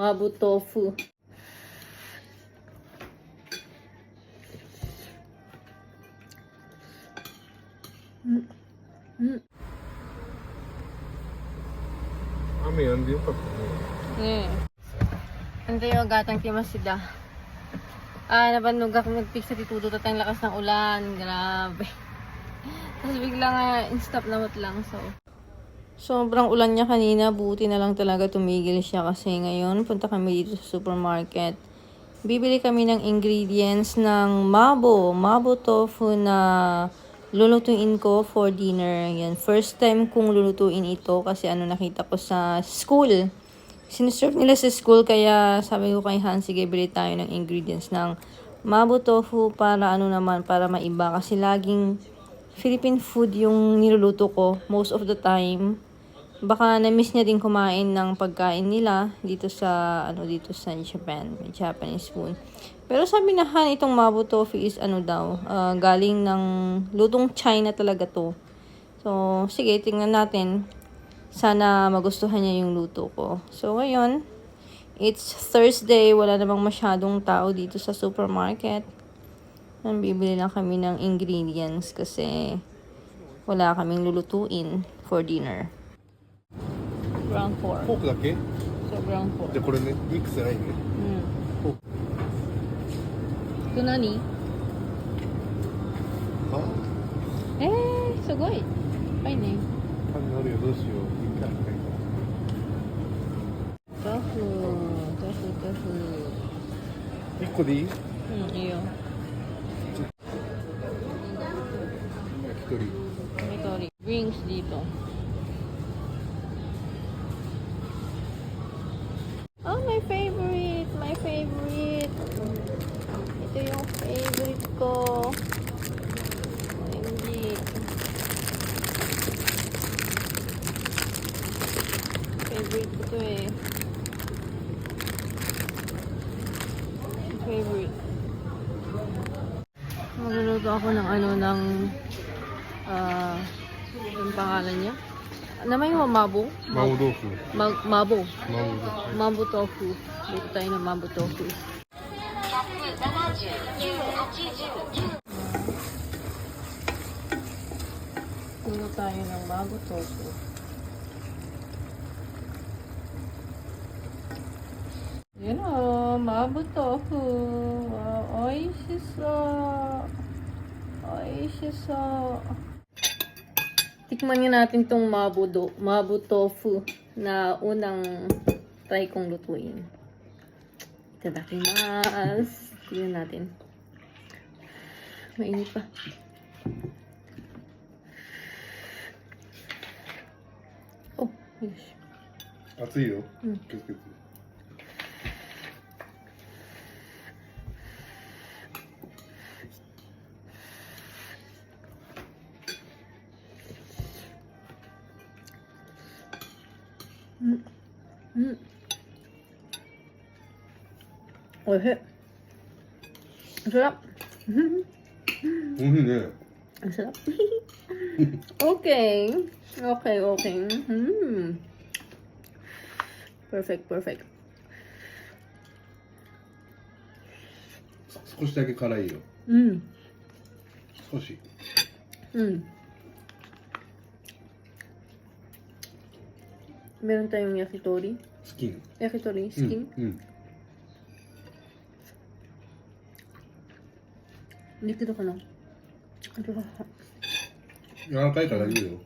Mabu tofu. Mm. Mm. 雨止んでよかったね Eh. Ante yung gatang timasida. Ah, nabanog ako nag-pick sa titudo at ang lakas ng ulan. Grabe. Tapos bigla nga in-stop na mat lang. So, Sobrang ulan niya kanina, buti na lang talaga tumigil siya kasi ngayon punta kami dito sa supermarket. Bibili kami ng ingredients ng mabo, mabo tofu na lulutuin ko for dinner. Yan, first time kong lulutuin ito kasi ano nakita ko sa school. Sinuserve nila sa school kaya sabi ko kay Han, sige bili tayo ng ingredients ng mabo tofu para ano naman, para maiba kasi laging Philippine food yung niluluto ko most of the time. Baka na-miss niya din kumain ng pagkain nila dito sa ano dito sa Japan, Japanese food. Pero sabi na Han, itong Mabu tofu is ano daw, ah, galing ng lutong China talaga to. So, sige, tingnan natin. Sana magustuhan niya yung luto ko. So, ngayon, it's Thursday, wala namang masyadong tao dito sa supermarket. Bibili lang kami ng ingredients kasi wala kaming lulutuin for dinner. グランフォーフォークだけ？そうグランフォーじゃこれねミックスじゃないね？うん。フォークえー、すごい。はいね。パンがあるよどうしよう。みんなダフダフダフ1個でいい？ako ng ano ng ah, uh, yung pangalan niya. Naman yung mabo? Mabo tofu. Ma mabo. Mabo tofu. Mabo tofu. Dito tayo ng mabo tofu. Dito tayo ng mabo tofu. Yan o, mabo tofu. Wow, oishiso Oishiso. Tikman nga natin tong mabu, do, mabu tofu na unang try kong lutuin. Itadakimasu. Tignan natin. Mainit pa. Oh, gosh. 熱いよ、うん気をつけて うん。うん。おいしい。おしゃおいしいね。おしゃオッケーオッケーオッケーうん。perfect perfect 少しだけ辛いよ。うん。少し。うん。Meron tayong yakitori. スキン Yakitori, うん skin. うん、 Liquido ka na. Ano 柔らかいから大丈夫よ